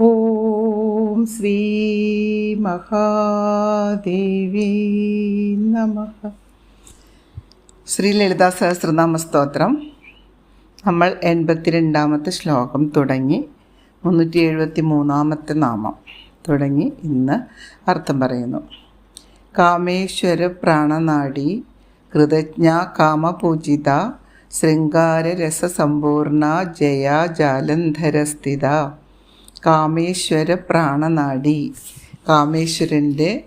ഓം ശ്രീ മഹാദേവി നമ. ശ്രീ ലളിതാ സഹസ്രനാമ സ്തോത്രം. നമ്മൾ എൺപത്തിരണ്ടാമത്തെ ശ്ലോകം തുടങ്ങി മുന്നൂറ്റി എഴുപത്തി മൂന്നാമത്തെ നാമം തുടങ്ങി ഇന്ന് അർത്ഥം പറയുന്നു. കാമേശ്വര പ്രാണനാടി കൃതജ്ഞ കാമപൂജിത ശൃംഗാര രസസമ്പൂർണ ജയ ജാലന്ധരസ്ഥിത. കാമേശ്വര പ്രാണനാടി കാമേശ്വരന്റെ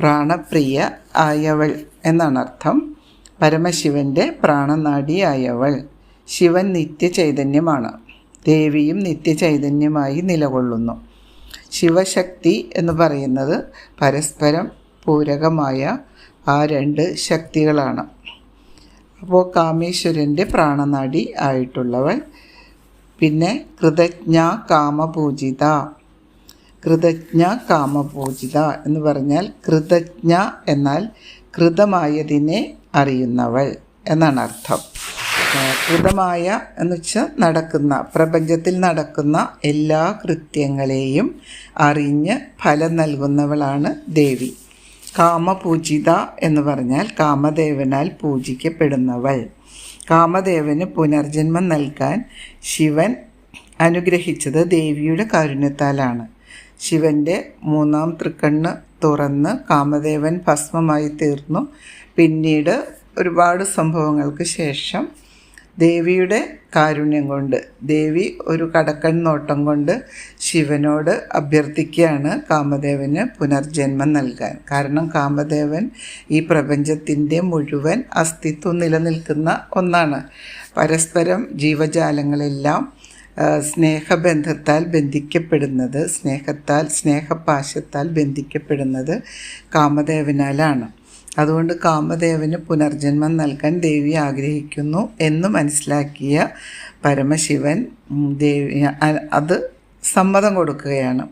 പ്രാണപ്രിയ ആയവൾ എന്നാണ് അർത്ഥം. പരമശിവന്റെ പ്രാണനാടിയായവൾ ശിവൻ നിത്യചൈതന്യമാണ്. ദേവിയും നിത്യചൈതന്യമായി നിലകൊള്ളുന്നു. ശിവശക്തി എന്ന് പറയുന്നത് പരസ്പരം പൂരകമായ ആ രണ്ട് ശക്തികളാണ്. അപ്പോൾ കാമേശ്വരന്റെ പ്രാണനാടി ആയിട്ടുള്ളവൾ പിന്നെ കൃതജ്ഞ കാമപൂജിത. കൃതജ്ഞ കാമപൂജിത എന്ന് പറഞ്ഞാൽ കൃതജ്ഞ എന്നാൽ കൃതമായതിനെ അറിയുന്നവൾ എന്നാണ് അർത്ഥം. കൃതമായ എന്ന് വെച്ചാൽ നടക്കുന്ന പ്രപഞ്ചത്തിൽ നടക്കുന്ന എല്ലാ കൃത്യങ്ങളെയും അറിഞ്ഞ് ഫലം നൽകുന്നവളാണ് ദേവി. കാമപൂജിത എന്ന് പറഞ്ഞാൽ കാമദേവനാൽ പൂജിക്കപ്പെടുന്നവൾ. കാമദേവന് പുനർജന്മം നൽകാൻ ശിവൻ അനുഗ്രഹിച്ചത് ദേവിയുടെ കാരുണ്യത്താലാണ്. ശിവന്റെ മൂന്നാം തൃക്കണ്ണ് തുറന്ന് കാമദേവൻ ഭസ്മമായി തീർന്നു. പിന്നീട് ഒരുപാട് സംഭവങ്ങൾക്ക് ശേഷം ദേവിയുടെ കാരുണ്യം കൊണ്ട് ദേവി ഒരു കടക്കൺ നോട്ടം കൊണ്ട് ശിവനോട് അഭ്യർത്ഥിക്കുകയാണ് കാമദേവന് പുനർജന്മം നൽകാൻ. കാരണം കാമദേവൻ ഈ പ്രപഞ്ചത്തിന്റെ മുഴുവൻ അസ്തിത്വം നിലനിൽക്കുന്ന ഒന്നാണ്. പരസ്പരം ജീവജാലങ്ങളെല്ലാം സ്നേഹബന്ധത്താൽ ബന്ധിക്കപ്പെടുന്നത് സ്നേഹത്താൽ സ്നേഹപാശത്താൽ ബന്ധിക്കപ്പെടുന്നത് കാമദേവനാലാണ്. അതുകൊണ്ട് കാമദേവന് പുനർജന്മം നൽകാൻ ദേവി ആഗ്രഹിക്കുന്നു എന്ന് മനസ്സിലാക്കിയ പരമശിവൻ ദേവി അത് സമ്മതം കൊടുക്കുകയാണ്.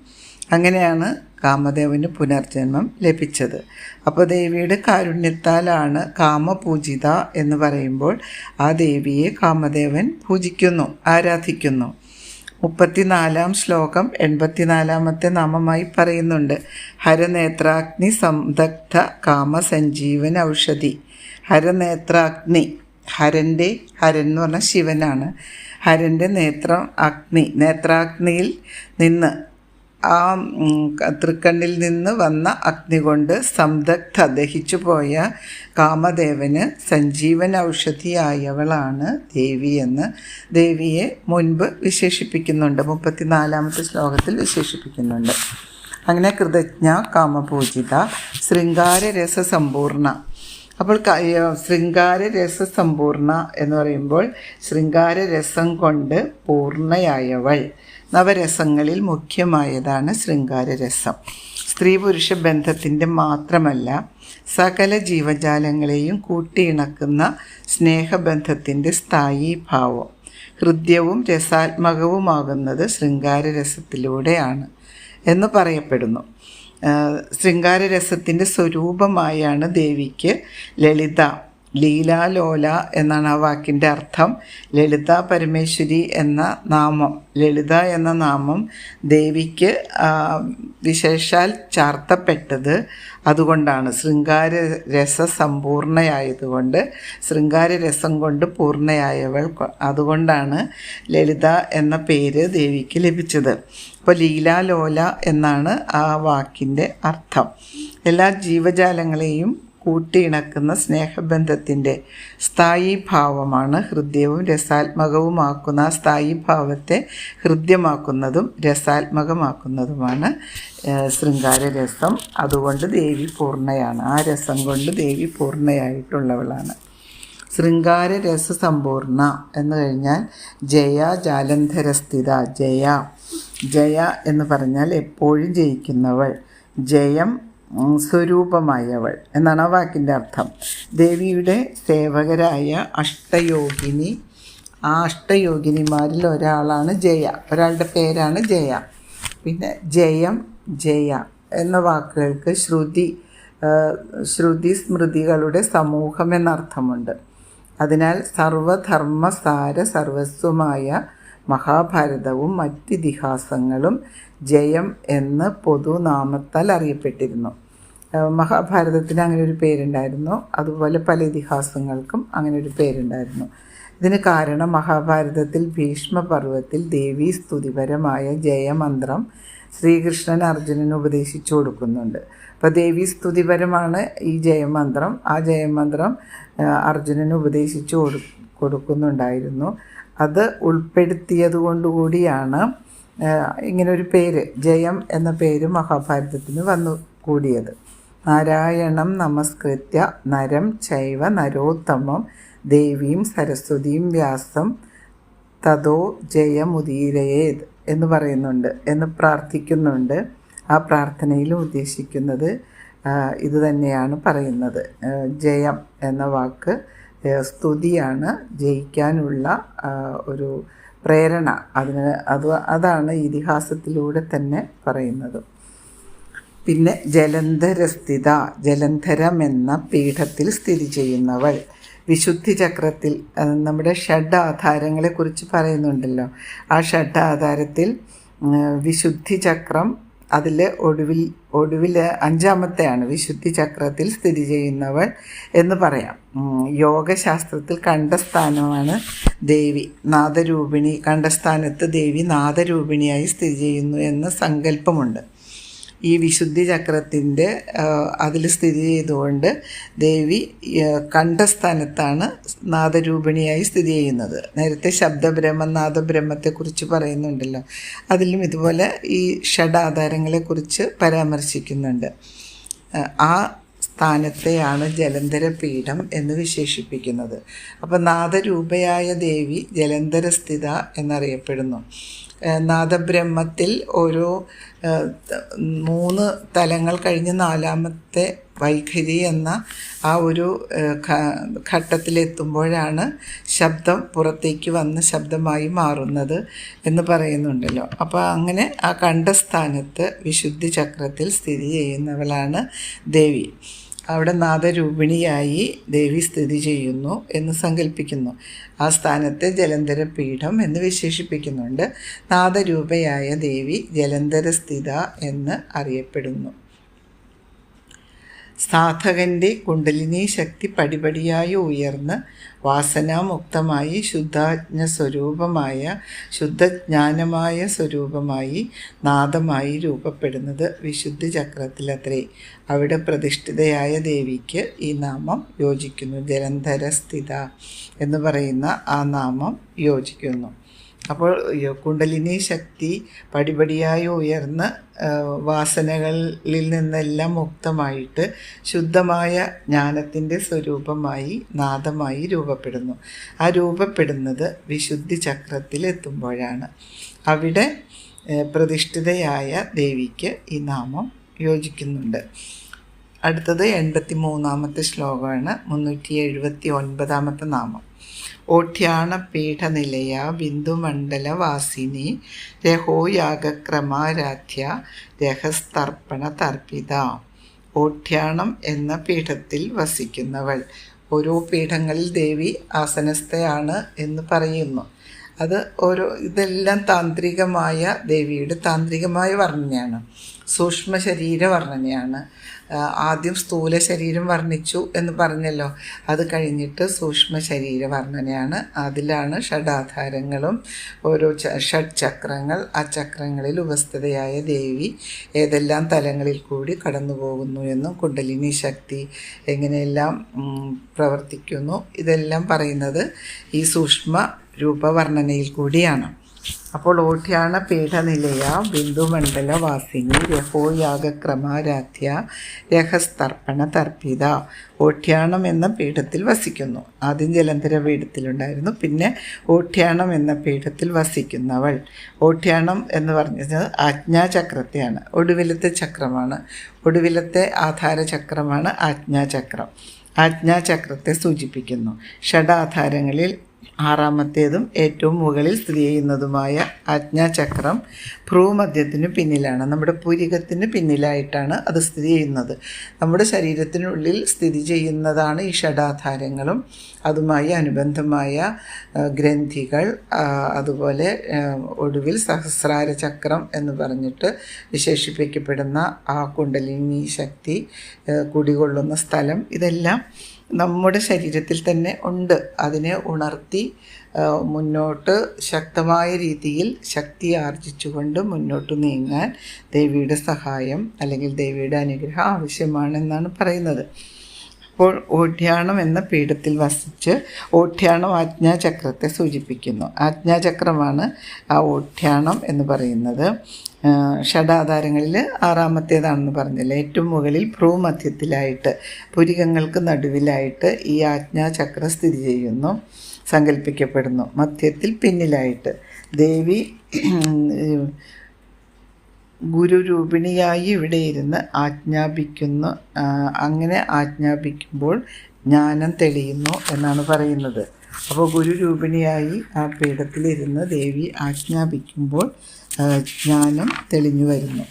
അങ്ങനെയാണ് കാമദേവന് പുനർജന്മം ലഭിച്ചത്. അപ്പോൾ ദേവിയുടെ കാരുണ്യത്താലാണ് കാമപൂജിത എന്ന് പറയുമ്പോൾ ആ ദേവിയെ കാമദേവൻ പൂജിക്കുന്നു ആരാധിക്കുന്നു. മുപ്പത്തിനാലാം ശ്ലോകം എൺപത്തിനാലാമത്തെ നാമമായി പറയുന്നുണ്ട്. ഹരനേത്രാഗ്നി സംദഗ്ധ കാമസഞ്ജീവൻ ഔഷധി. ഹരനേത്രാഗ്നി ഹരന്റെ ഹരൻ എന്ന് പറഞ്ഞാൽ ശിവനാണ്. ഹരന്റെ നേത്രം അഗ്നി. നേത്രാഗ്നിയിൽ നിന്ന് ആ തൃക്കണ്ണിൽ നിന്ന് വന്ന അഗ്നി കൊണ്ട് സംദഗ്ധ ദഹിച്ചു പോയ കാമദേവന് സഞ്ജീവൻ ഔഷധിയായവളാണ് ദേവി എന്ന് ദേവിയെ മുൻപ് വിശേഷിപ്പിക്കുന്നുണ്ട്. മുപ്പത്തിനാലാമത്തെ ശ്ലോകത്തിൽ വിശേഷിപ്പിക്കുന്നുണ്ട്. അങ്ങനെ കൃതജ്ഞ കാമപൂജിത ശൃംഗാരരസ സമ്പൂർണ അപ്പോൾ ശൃംഗാര രസസമ്പൂർണ എന്ന് പറയുമ്പോൾ ശൃംഗാര രസം കൊണ്ട് പൂർണയായവൾ നവരസങ്ങളിൽ മുഖ്യമായതാണ് ശൃംഗാരരസം. സ്ത്രീ പുരുഷ ബന്ധത്തിന്റെ മാത്രമല്ല സകല ജീവജാലങ്ങളെയും കൂട്ടിയിണക്കുന്ന സ്നേഹബന്ധത്തിന്റെ സ്ഥായി ഭാവം. ഹൃദ്യവും രസാത്മകവുമാകുന്നത് ശൃംഗാരരസത്തിലൂടെയാണ് എന്ന് പറയപ്പെടുന്നു. ശൃംഗാരരസത്തിന്റെ സ്വരൂപമായാണ് ദേവിക്ക് ലളിത ലീലാലോല എന്നാണ് ആ വാക്കിന്റെ അർത്ഥം. ലളിത പരമേശ്വരി എന്ന നാമം ലളിത എന്ന നാമം ദേവിക്ക് വിശേഷാൽ ചാർത്തപ്പെട്ടത് അതുകൊണ്ടാണ്. ശൃംഗാര രസ സമ്പൂർണയായതുകൊണ്ട് ശൃംഗാര രസം കൊണ്ട് പൂർണയായവൾ അതുകൊണ്ടാണ് ലളിത എന്ന പേര് ദേവിക്ക് ലഭിച്ചത്. അപ്പോൾ ലീലാലോല എന്നാണ് ആ വാക്കിന്റെ അർത്ഥം. എല്ലാ ജീവജാലങ്ങളെയും കൂട്ടിയിണക്കുന്ന സ്നേഹബന്ധത്തിന്റെ ഭാവമാണ് ഹൃദ്യവും രസാത്മകവുമാക്കുന്ന ഭാവത്തെ ഹൃദ്യമാക്കുന്നതും രസാത്മകമാക്കുന്നതുമാണ് ശൃംഗാരരസം. അതുകൊണ്ട് ദേവി പൂർണയാണ്. ആ രസം കൊണ്ട് ദേവി പൂർണയായിട്ടുള്ളവളാണ്. ശൃംഗാര രസസമ്പൂർണ എന്ന് കഴിഞ്ഞാൽ ജയ ജാലന്ധരസ്ഥിത ജയ. ജയ എന്ന് പറഞ്ഞാൽ എപ്പോഴും ജയിക്കുന്നവൾ. ജയം സ്വരൂപമായവൾ എന്നാണ് ആ വാക്കിന്റെ അർത്ഥം. ദേവിയുടെ സേവകരായ അഷ്ടയോഗിനി ആ അഷ്ടയോഗിനിമാരിൽ ഒരാളാണ് ജയ. ഒരാളുടെ പേരാണ് ജയ. പിന്നെ ജയം ജയ എന്ന വാക്കുകൾക്ക് ശ്രുതി ശ്രുതി സ്മൃതികളുടെ സമൂഹം എന്നർത്ഥമുണ്ട്. അതിനാൽ സർവധർമ്മസാര സർവസ്വമായ മഹാഭാരതവും മറ്റിതിഹാസങ്ങളും ജയം എന്ന് പൊതുനാമത്താൽ അറിയപ്പെട്ടിരുന്നു. മഹാഭാരതത്തിന് അങ്ങനെ ഒരു പേരുണ്ടായിരുന്നു. അതുപോലെ പല ഇതിഹാസങ്ങൾക്കും അങ്ങനെ ഒരു പേരുണ്ടായിരുന്നു. ഇതിന് കാരണം മഹാഭാരതത്തിൽ ഭീഷ്മപർവത്തിൽ ദേവീ സ്തുതിപരമായ ജയമന്ത്രം ശ്രീകൃഷ്ണൻ അർജുനന് ഉപദേശിച്ചു കൊടുക്കുന്നുണ്ട്. അപ്പോൾ ദേവീ സ്തുതിപരമാണ് ഈ ജയമന്ത്രം. ആ ജയമന്ത്രം അർജുനന് ഉപദേശിച്ചു കൊടു കൊടുക്കുന്നുണ്ടായിരുന്നു. അത് ഉൾപ്പെടുത്തിയത് കൊണ്ടുകൂടിയാണ് ഇങ്ങനൊരു പേര് ജയം എന്ന പേര് മഹാഭാരതത്തിന് വന്നു കൂടിയത്. നാരായണം നമസ്കൃത്യ നരം ചൈവ നരോത്തമം ദേവീം സരസ്വതീം വ്യാസം തതോ ജയമുദീരയേത് എന്ന് പറയുന്നുണ്ട് എന്ന് പ്രാർത്ഥിക്കുന്നുണ്ട്. ആ പ്രാർത്ഥനയിൽ ഉദ്ദേശിക്കുന്നത് ഇത് തന്നെയാണ് പറയുന്നത്. ജയം എന്ന വാക്ക് സ്തുതിയാണ് ജയിക്കാനുള്ള ഒരു പ്രേരണ. അതിന് അത് അതാണ് ഇതിഹാസത്തിലൂടെ തന്നെ പറയുന്നത്. പിന്നെ ജലന്ധരസ്ഥിത ജലന്ധരം എന്ന പീഠത്തിൽ സ്ഥിതി ചെയ്യുന്നവൾ. വിശുദ്ധി ചക്രത്തിൽ നമ്മുടെ ഷഡ് ആധാരങ്ങളെക്കുറിച്ച് പറയുന്നുണ്ടല്ലോ. ആ ഷഡ് ആധാരത്തിൽ വിശുദ്ധി ചക്രം അതിൽ ഒടുവിൽ ഒടുവിൽ അഞ്ചാമത്തെയാണ് വിശുദ്ധി ചക്രത്തിൽ സ്ഥിതി ചെയ്യുന്നവൾ എന്ന് പറയാം. യോഗശാസ്ത്രത്തിൽ കണ്ടസ്ഥാനമാണ് ദേവി. നാദരൂപിണി കണ്ടസ്ഥാനത്ത് ദേവി നാദരൂപിണിയായി സ്ഥിതി ചെയ്യുന്നു എന്ന സങ്കല്പമുണ്ട്. ഈ വിശുദ്ധി ചക്രത്തിന്റെ അതിൽ സ്ഥിതി ചെയ്തുകൊണ്ട് ദേവി കണ്ഠസ്ഥാനത്താണ് നാദരൂപിണിയായി സ്ഥിതി ചെയ്യുന്നത്. നേരത്തെ ശബ്ദബ്രഹ്മം നാദബ്രഹ്മത്തെക്കുറിച്ച് പറയുന്നുണ്ടല്ലോ. അതിലും ഇതുപോലെ ഈ ഷഡാധാരങ്ങളെക്കുറിച്ച് പരാമർശിക്കുന്നുണ്ട്. ആ, സ്ഥാനത്തെയാണ് ജലന്ധര പീഠം എന്ന് വിശേഷിപ്പിക്കുന്നത്. അപ്പം നാദരൂപയായ ദേവി ജലന്ധരസ്ഥിത എന്നറിയപ്പെടുന്നു. നാദബ്രഹ്മത്തിൽ ഓരോ മൂന്ന് തലങ്ങൾ കഴിഞ്ഞ് നാലാമത്തെ വൈഖരി എന്ന ആ ഒരു ഘട്ടത്തിലെത്തുമ്പോഴാണ് ശബ്ദം പുറത്തേക്ക് വന്ന് ശബ്ദമായി മാറുന്നത് എന്ന് പറയുന്നുണ്ടല്ലോ. അപ്പോൾ അങ്ങനെ ആ കണ്ട സ്ഥാനത്ത് വിശുദ്ധി ചക്രത്തിൽ സ്ഥിതി ചെയ്യുന്നവളാണ് ദേവി. അവിടെ നാദരൂപിണിയായി ദേവി സ്ഥിതി ചെയ്യുന്നു എന്ന് സങ്കല്പിക്കുന്നു ആ സ്ഥാനത്തെ ജലന്ധര പീഠം എന്ന് വിശേഷിപ്പിക്കുന്നുണ്ട്. നാദരൂപയായ ദേവി ജലന്ധര സ്ഥിത എന്ന് അറിയപ്പെടുന്നു. സാധകന്റെ കുണ്ടലിനി ശക്തി പടിപടിയായി ഉയർന്ന് വാസനാമുക്തമായി ശുദ്ധാജ്ഞ സ്വരൂപമായ ശുദ്ധജ്ഞാനമായ സ്വരൂപമായി നാദമായി രൂപപ്പെടുന്നത് വിശുദ്ധ ചക്രത്തിലത്രേ അവിടെ പ്രതിഷ്ഠിതയായ ദേവിക്ക് ഈ നാമം യോജിക്കുന്നു. ജലന്ധര സ്ഥിത എന്ന് പറയുന്ന ആ നാമം യോജിക്കുന്നു. അപ്പോൾ കുണ്ടലിനി ശക്തി പടിപടിയായി ഉയർന്ന് വാസനകളിൽ നിന്നെല്ലാം മുക്തമായിട്ട് ശുദ്ധമായ ജ്ഞാനത്തിന്റെ സ്വരൂപമായി നാദമായി രൂപപ്പെടുന്നു. ആ രൂപപ്പെടുന്നത് വിശുദ്ധി ചക്രത്തിലെത്തുമ്പോഴാണ് അവിടെ പ്രതിഷ്ഠിതയായ ദേവിക്ക് ഈ നാമം യോജിക്കുന്നുണ്ട്. അടുത്തത് എൺപത്തി മൂന്നാമത്തെ ശ്ലോകമാണ് മുന്നൂറ്റി എഴുപത്തി ഒൻപതാമത്തെ നാമം. ഓഠ്യാണ ബിന്ദുമണ്ഡലവാസിനി രഹോയാഗക്രമാരാധ്യ രഹസ്തർപ്പണ തർപ്പിത ഓഠ്യാണം എന്ന പീഠത്തിൽ വസിക്കുന്നവൾ. ഓരോ പീഠങ്ങളിൽ ദേവി ആസനസ്ഥയാണ് എന്ന് പറയുന്നു. അത് ഓരോ ഇതെല്ലാം താന്ത്രികമായ ദേവിയുടെ താന്ത്രികമായ വർണനയാണ്. സൂക്ഷ്മ ശരീര വർണനയാണ് ആദ്യം സ്ഥൂല ശരീരം വർണിച്ചു എന്ന് പറഞ്ഞല്ലോ. അത് കഴിഞ്ഞിട്ട് സൂക്ഷ്മ ശരീര വർണനയാണ് അതിലാണ് ഷഡാധാരങ്ങളും ഓരോ ഷഡ് ചക്രങ്ങൾ ആ ചക്രങ്ങളിൽ ഉപസ്ഥിതയായ ദേവി ഏതെല്ലാം തലങ്ങളിൽ കൂടി കടന്നു പോകുന്നു എന്നും കുണ്ടലിനി ശക്തി എങ്ങനെയെല്ലാം പ്രവർത്തിക്കുന്നു ഇതെല്ലാം പറയുന്നത് ഈ സൂക്ഷ്മ രൂപവർണനയിൽ കൂടിയാണ്. അപ്പോൾ ഓഠ്യാണ പീഠനിലയ ബിന്ദുമണ്ഡല വാസിനി രഹോയാഗക്രമാരാധ്യ രഹസ്തർപ്പണ തർപ്പിത. ഓഠ്യാണം എന്ന പീഠത്തിൽ വസിക്കുന്നു. ആദ്യം ജലന്ധര പീഠത്തിലുണ്ടായിരുന്നു. പിന്നെ ഓഠ്യാണം എന്ന പീഠത്തിൽ വസിക്കുന്നവൾ. ഓഠ്യാണം എന്ന് പറഞ്ഞത് ആജ്ഞാചക്രത്തെയാണ്. ഒടുവിലത്തെ ചക്രമാണ്. ഒടുവിലത്തെ ആധാര ചക്രമാണ് ആജ്ഞാചക്രം. ആജ്ഞാചക്രത്തെ സൂചിപ്പിക്കുന്നു. ഷഡാധാരങ്ങളിൽ ആറാമത്തേതും ഏറ്റവും മുകളിൽ സ്ഥിതി ചെയ്യുന്നതുമായ ആജ്ഞാചക്രം ഭ്രൂമധ്യത്തിന് പിന്നിലാണ്. നമ്മുടെ പുരികത്തിന് പിന്നിലായിട്ടാണ് അത് സ്ഥിതി ചെയ്യുന്നത്. നമ്മുടെ ശരീരത്തിനുള്ളിൽ സ്ഥിതി ചെയ്യുന്നതാണ് ഈ ഷഡാധാരങ്ങളും. അതുമായി അനുബന്ധമായ ഗ്രന്ഥികൾ അതുപോലെ ഒടുവിൽ സഹസ്രാര ചക്രം എന്ന് പറഞ്ഞിട്ട് വിശേഷിപ്പിക്കപ്പെടുന്ന ആ കുണ്ടലിനി ശക്തി കുടികൊള്ളുന്ന സ്ഥലം. ഇതെല്ലാം നമ്മുടെ ശരീരത്തിൽ തന്നെ ഉണ്ട്. അതിനെ ഉണർത്തി മുന്നോട്ട് ശക്തമായ രീതിയിൽ ശക്തി ആർജിച്ചുകൊണ്ട് മുന്നോട്ട് നീങ്ങാൻ ദേവിയുടെ സഹായം അല്ലെങ്കിൽ ദേവിയുടെ അനുഗ്രഹം ആവശ്യമാണെന്നാണ് പറയുന്നത്. അപ്പോൾ ഓഢ്യാണം എന്ന പീഠത്തിൽ വസിച്ച് ഓഢ്യാണം ആജ്ഞാചക്രത്തെ സൂചിപ്പിക്കുന്നു. ആജ്ഞാചക്രമാണ് ആ ഓഢ്യാണം എന്ന് പറയുന്നത്. ഷഡാധാരങ്ങളിൽ ആറാമത്തേതാണെന്ന് പറഞ്ഞില്ല? ഏറ്റവും മുകളിൽ ഭ്രൂമധ്യത്തിലായിട്ട് പുരികങ്ങൾക്ക് നടുവിലായിട്ട് ഈ ആജ്ഞാചക്രം സ്ഥിതി ചെയ്യുന്നു സങ്കല്പിക്കപ്പെടുന്നു മധ്യത്തിൽ പിന്നിലായിട്ട്. ദേവി ഗുരുരൂപിണിയായി ഇവിടെ ഇരുന്ന് ആജ്ഞാപിക്കുന്നു അങ്ങനെ ആജ്ഞാപിക്കുമ്പോൾ ജ്ഞാനം തെളിയുന്നു എന്നാണ് പറയുന്നത്. അപ്പോൾ ഗുരുരൂപിണിയായി ആ പീഠത്തിലിരുന്ന് ദേവി ആജ്ഞാപിക്കുമ്പോൾ ജ്ഞാനം തെളിഞ്ഞു വരുന്നു.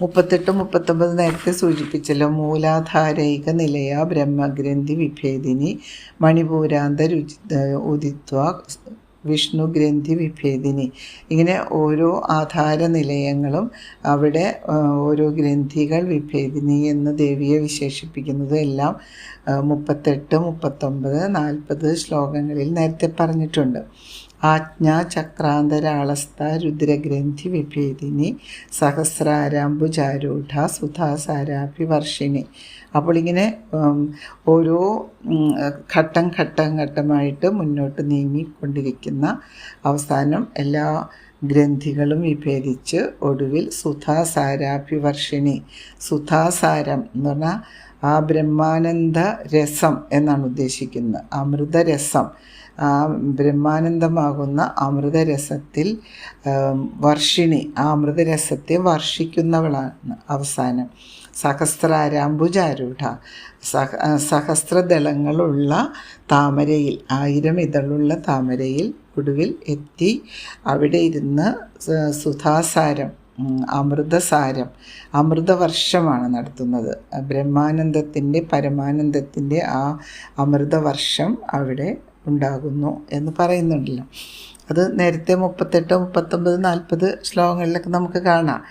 മുപ്പത്തെട്ട് മുപ്പത്തൊമ്പത് നേരത്തെ സൂചിപ്പിച്ചല്ലോ മൂലാധാരൈക നിലയ ബ്രഹ്മഗ്രന്ഥി വിഭേദിനി മണിപൂരാന്ത രുചി ഉദിത്വ വിഷ്ണു ഗ്രന്ഥി വിഭേദിനി ഇങ്ങനെ ഓരോ ആധാര നിലയങ്ങളും അവിടെ ഓരോ ഗ്രന്ഥികൾ വിഭേദിനി എന്ന് ദേവിയെ വിശേഷിപ്പിക്കുന്നത് എല്ലാം മുപ്പത്തെട്ട് മുപ്പത്തൊമ്പത് നാൽപ്പത് ശ്ലോകങ്ങളിൽ നേരത്തെ പറഞ്ഞിട്ടുണ്ട്. ആജ്ഞാ ചക്രാന്തരാളസ്ഥ രുദ്രഗ്രന്ഥി വിഭേദിനി സഹസ്രാരാംബുജാരൂഢ സുധാസാരാഭിവർഷിണി. അപ്പോൾ ഇങ്ങനെ ഓരോ ഘട്ടം ഘട്ടം ഘട്ടമായിട്ട് മുന്നോട്ട് നീങ്ങിക്കൊണ്ടിരിക്കുന്ന അവസാനം എല്ലാ ഗ്രന്ഥികളും വിഭേദിച്ച് ഒടുവിൽ സുധാസാരാഭിവർഷിണി. സുധാസാരം എന്ന് പറഞ്ഞാൽ ആ ബ്രഹ്മാനന്ദ രസം എന്നാണ് ഉദ്ദേശിക്കുന്നത്. അമൃതരസം. ആ ബ്രഹ്മാനന്ദമാകുന്ന അമൃതരസത്തിൽ വർഷിണി. ആ അമൃതരസത്തെ വർഷിക്കുന്നവളാണ് അവസാനം. സഹസ്രാരാംബുജാരൂഢ. സഹ സഹസ്രദളങ്ങളുള്ള താമരയിൽ ആയിരം ഇതളുള്ള താമരയിൽ ഒടുവിൽ എത്തി. അവിടെ ഇരുന്ന് സുധാസാരം അമൃതസാരം അമൃതവർഷമാണ് നടത്തുന്നത്. ബ്രഹ്മാനന്ദത്തിന്റെ പരമാനന്ദത്തിന്റെ ആ അമൃതവർഷം അവിടെ ഉണ്ടാകുന്നു എന്ന് പറയുന്നുണ്ടല്ലോ. അത് നേരത്തെ മുപ്പത്തെട്ട് മുപ്പത്തൊമ്പത് നാൽപ്പത് ശ്ലോകങ്ങളിലൊക്കെ നമുക്ക് കാണാം.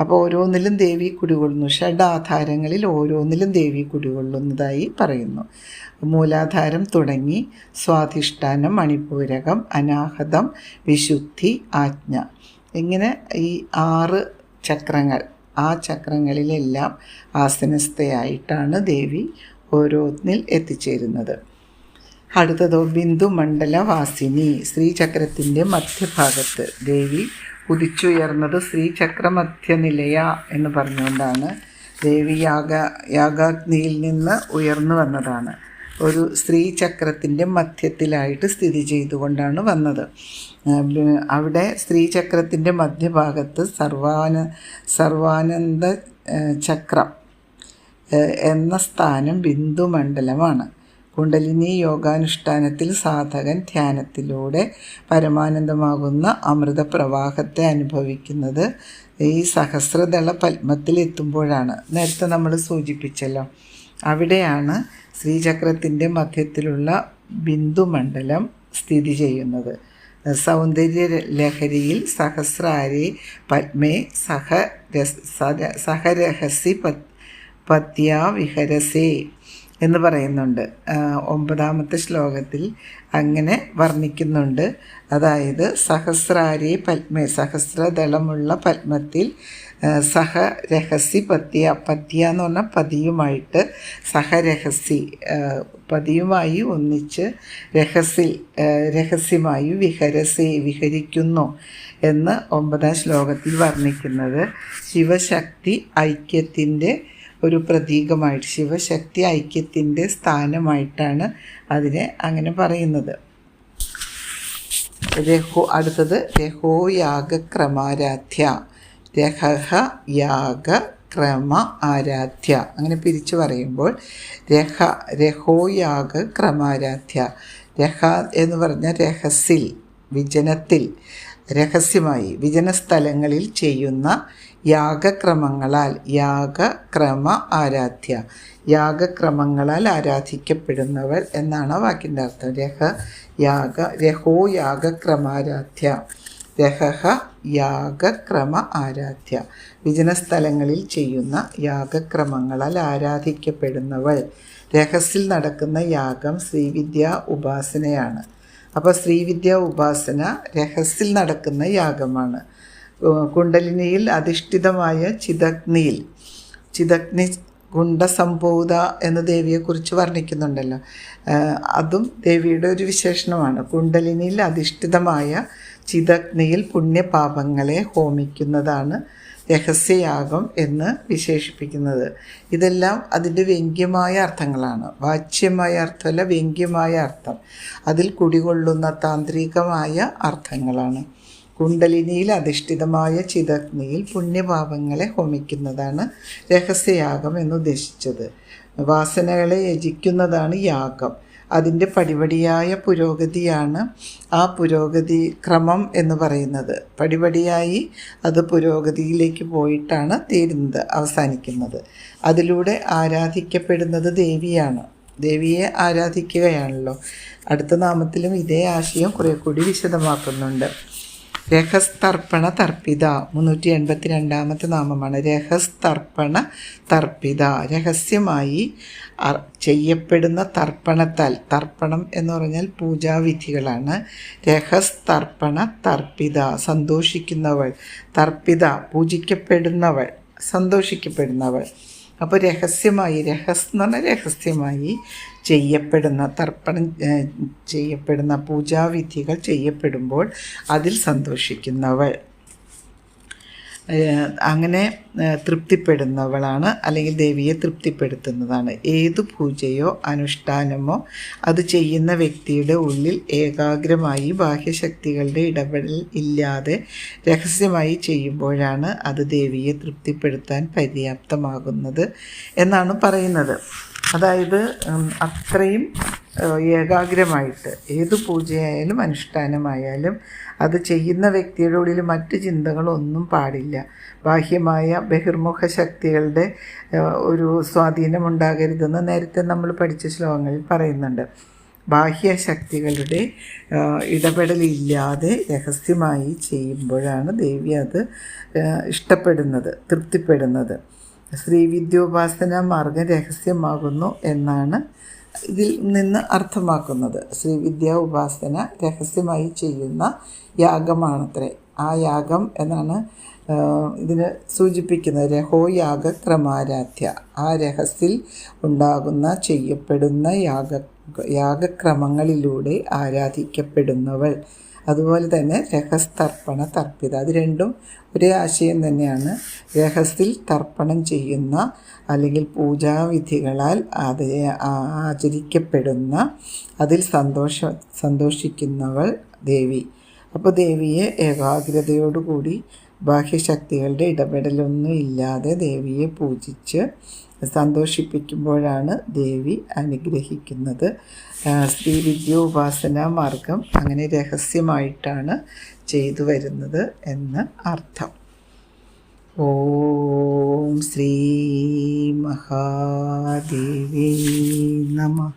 അപ്പോൾ ഓരോന്നിലും ദേവി കുടികൊള്ളുന്നു. ഷഡാധാരങ്ങളിൽ ഓരോന്നിലും ദേവി കുടികൊള്ളുന്നതായി പറയുന്നു. മൂലാധാരം തുടങ്ങി സ്വാധിഷ്ഠാനം മണിപൂരകം അനാഹതം വിശുദ്ധി ആജ്ഞ. ഇങ്ങനെ ഈ ആറ് ചക്രങ്ങൾ ആ ചക്രങ്ങളിലെല്ലാം ആസനസ്ഥയായിട്ടാണ് ദേവി ഓരോന്നിൽ എത്തിച്ചേരുന്നത്. അടുത്തതോ ബിന്ദുമണ്ഡല വാസിനി ശ്രീചക്രത്തിന്റെ മധ്യഭാഗത്ത് ദേവി ഉദിച്ചുയർന്നത് ശ്രീചക്രമധ്യനിലയ എന്ന് പറഞ്ഞുകൊണ്ടാണ് ദേവി യാഗ യാഗാഗ്നിയിൽ നിന്ന് ഉയർന്നു വന്നതാണ്. ഒരു സ്ത്രീചക്രത്തിന്റെ മധ്യത്തിലായിട്ട് സ്ഥിതി ചെയ്തുകൊണ്ടാണ് വന്നത്. അവിടെ സ്ത്രീ അവിടെ സ്ത്രീചക്രത്തിന്റെ മധ്യഭാഗത്ത് സർവാന സർവാനന്ദ ചക്രം എന്ന സ്ഥാനം ബിന്ദുമണ്ഡലമാണ്. കുണ്ടലിനി യോഗാനുഷ്ഠാനത്തിൽ സാധകൻ ധ്യാനത്തിലൂടെ പരമാനന്ദമാകുന്ന അമൃതപ്രവാഹത്തെ അനുഭവിക്കുന്നത് ഈ സഹസ്രദള പത്മത്തിൽ എത്തുമ്പോഴാണ് നേരത്തെ നമ്മൾ സൂചിപ്പിച്ചല്ലോ. അവിടെയാണ് ശ്രീചക്രത്തിന്റെ മധ്യത്തിലുള്ള ബിന്ദുമണ്ഡലം സ്ഥിതി ചെയ്യുന്നത്. സൗന്ദര്യ ലഹരിയിൽ സഹസ്രാരി പത്മേ സഹ സഹരഹസി പത് പത്യാ വിഹരസേ എന്ന് പറയുന്നുണ്ട്. ഒമ്പതാമത്തെ ശ്ലോകത്തിൽ അങ്ങനെ വർണിക്കുന്നുണ്ട്. അതായത് സഹസ്രാരി പത്മേ സഹസ്രദളമുള്ള പത്മത്തിൽ സഹ രഹസ്യ പത്യ പത്യ എന്ന് പറഞ്ഞാൽ പതിയുമായിട്ട് സഹരഹസ്യ പതിയുമായി ഒന്നിച്ച് രഹസ്യ രഹസ്യമായി വിഹരസി വിഹരിക്കുന്നു എന്ന് ഒമ്പതാം ശ്ലോകത്തിൽ വർണിക്കുന്നത്. ശിവശക്തി ഐക്യത്തിന്റെ ഒരു പ്രതീകമായിട്ട് ശിവശക്തി ഐക്യത്തിന്റെ സ്ഥാനമായിട്ടാണ് അതിനെ അങ്ങനെ പറയുന്നത്. രഹോ അടുത്തത് രഹോ യാഗക്രമാരാധ്യ. രഹഹ യാഗ ക്രമ ആരാധ്യ. അങ്ങനെ പിരിച്ചു പറയുമ്പോൾ രഹ രഹോ യാഗ ക്രമാരാധ്യ രഹ എന്ന് പറഞ്ഞ രഹസിൽ വിജനത്തിൽ. രഹസ്യമായി വിജനസ്ഥലങ്ങളിൽ ചെയ്യുന്ന യാഗക്രമങ്ങളാൽ യാഗക്രമ ആരാധ്യ. യാഗക്രമങ്ങളാൽ ആരാധിക്കപ്പെടുന്നവർ എന്നാണ് വാക്കിന്റെ അർത്ഥം രഹ യാഗ രഹോ യാഗക്രമാരാധ്യ. രഹഹ യാഗക്രമ ആരാധ്യ. വിജനസ്ഥലങ്ങളിൽ ചെയ്യുന്ന യാഗക്രമങ്ങളാൽ ആരാധിക്കപ്പെടുന്നവൾ. രഹസ്യം നടക്കുന്ന യാഗം ശ്രീവിദ്യ ഉപാസനയാണ്. അപ്പോൾ ശ്രീവിദ്യ ഉപാസന രഹസ്യത്തിൽ നടക്കുന്ന യാഗമാണ്. കുണ്ടലിനിയിൽ അധിഷ്ഠിതമായ ചിതഗ്നിയിൽ. ചിതഗ്നി ഗുണ്ടസംഭൂത എന്ന ദേവിയെക്കുറിച്ച് വർണിക്കുന്നുണ്ടല്ലോ. അതും ദേവിയുടെ ഒരു വിശേഷണമാണ്. കുണ്ടലിനിയിൽ അധിഷ്ഠിതമായ ചിതഗ്നിയിൽ പുണ്യപാപങ്ങളെ ഹോമിക്കുന്നതാണ് രഹസ്യയാഗം എന്ന് വിശേഷിപ്പിക്കുന്നത്. ഇതെല്ലാം അതിന്റെ വ്യംഗ്യമായ അർത്ഥങ്ങളാണ്. വാച്യമായ അർത്ഥമല്ല വ്യംഗ്യമായ അർത്ഥം. അതിൽ കുടികൊള്ളുന്ന താന്ത്രികമായ അർത്ഥങ്ങളാണ്. കുണ്ടലിനിയിൽ അധിഷ്ഠിതമായ ചിതഗ്നിയിൽ പുണ്യഭാവങ്ങളെ ഹോമിക്കുന്നതാണ് രഹസ്യയാഗം എന്നുദ്ദേശിച്ചത് വാസനകളെ യജിക്കുന്നതാണ് യാഗം. അതിന്റെ പടിപടിയായ പുരോഗതിയാണ് ആ പുരോഗതി ക്രമം എന്ന് പറയുന്നത്. പടിപടിയായി അത് പുരോഗതിയിലേക്ക് പോയിട്ടാണ് തീരുന്നത് അവസാനിക്കുന്നത്. അതിലൂടെ ആരാധിക്കപ്പെടുന്നത് ദേവിയാണ്. ദേവിയെ ആരാധിക്കുകയാണല്ലോ. അടുത്ത നാമത്തിലും ഇതേ ആശയം കുറേ കൂടി വിശദമാക്കുന്നുണ്ട്. രഹസ്തർപ്പണ തർപ്പിത. മുന്നൂറ്റി എൺപത്തി രണ്ടാമത്തെ നാമമാണ് രഹസ്തർപ്പണ തർപ്പിത. രഹസ്യമായി ചെയ്യപ്പെടുന്ന തർപ്പണത്താൽ തർപ്പണം എന്ന് പറഞ്ഞാൽ പൂജാവിധികളാണ്. രഹസ്തർപ്പണ തർപ്പിത സന്തോഷിക്കുന്നവൾ തർപ്പിത പൂജിക്കപ്പെടുന്നവൾ സന്തോഷിക്കപ്പെടുന്നവൾ. അപ്പോൾ രഹസ്യമായി രഹസ് എന്ന് പറഞ്ഞാൽ രഹസ്യമായി ചെയ്യപ്പെടുന്ന തർപ്പണം ചെയ്യപ്പെടുന്ന പൂജാവിധികൾ ചെയ്യപ്പെടുമ്പോൾ അതിൽ സന്തോഷിക്കുന്നവൾ. അങ്ങനെ തൃപ്തിപ്പെടുന്നവളാണ് അല്ലെങ്കിൽ ദേവിയെ തൃപ്തിപ്പെടുത്തുന്നതാണ്. ഏതു പൂജയോ അനുഷ്ഠാനമോ അത് ചെയ്യുന്ന വ്യക്തിയുടെ ഉള്ളിൽ ഏകാഗ്രമായി ബാഹ്യശക്തികളുടെ ഇടപെടൽ ഇല്ലാതെ രഹസ്യമായി ചെയ്യുമ്പോഴാണ് അത് ദേവിയെ തൃപ്തിപ്പെടുത്താൻ പര്യാപ്തമാകുന്നത് എന്നാണ് പറയുന്നത്. അതായത് അത്രയും ഏകാഗ്രമായിട്ട് ഏത് പൂജയായാലും അനുഷ്ഠാനമായാലും അത് ചെയ്യുന്ന വ്യക്തിയുടെ ഉള്ളിൽ മറ്റ് ചിന്തകളൊന്നും പാടില്ല. ബാഹ്യമായ ബഹിർമുഖ ശക്തികളുടെ ഒരു സ്വാധീനം ഉണ്ടാകരുതെന്ന് നേരത്തെ നമ്മൾ പഠിച്ച ശ്ലോകങ്ങളിൽ പറയുന്നുണ്ട്. ബാഹ്യ ശക്തികളുടെ ഇടപെടലില്ലാതെ രഹസ്യമായി ചെയ്യുമ്പോഴാണ് ദേവി അത് ഇഷ്ടപ്പെടുന്നത് തൃപ്തിപ്പെടുന്നത്. ശ്രീവിദ്യോപാസന മാർഗം രഹസ്യമാകുന്നു എന്നാണ് ഇതിൽ നിന്ന് അർത്ഥമാക്കുന്നത്. ശ്രീവിദ്യ ഉപാസന രഹസ്യമായി ചെയ്യുന്ന യാഗമാണത്രേ. ആ യാഗം എന്നാണ് ഇതിന് സൂചിപ്പിക്കുന്നത്. രഹോയാഗ ക്രമാരാധ്യ ആ രഹസ്യത്തിൽ ഉണ്ടാകുന്ന ചെയ്യപ്പെടുന്ന യാഗ യാഗക്രമങ്ങളിലൂടെ ആരാധിക്കപ്പെടുന്നവൾ. അതുപോലെ തന്നെ രഹസ്തർപ്പണ തർപ്പിത. അത് രണ്ടും ഒരേ ആശയം തന്നെയാണ്. രഹസ്യത്തിൽ തർപ്പണം ചെയ്യുന്ന അല്ലെങ്കിൽ പൂജാവിധികളാൽ അത് ആചരിക്കപ്പെടുന്ന അതിൽ സന്തോഷ സന്തോഷിക്കുന്നവൾ ദേവി. അപ്പോൾ ദേവിയെ ഏകാഗ്രതയോടുകൂടി ബാഹ്യശക്തികളുടെ ഇടപെടലൊന്നും ഇല്ലാതെ ദേവിയെ പൂജിച്ച് സന്തോഷിപ്പിക്കുമ്പോഴാണ് ദേവി അനുഗ്രഹിക്കുന്നത്. ആ, ശ്രീവിദ്യോപാസന മാർഗം അങ്ങനെ രഹസ്യമായിട്ടാണ് ചെയ്തു വരുന്നത് എന്ന് അർത്ഥം. ഓം ശ്രീ മഹാദേവി നമ.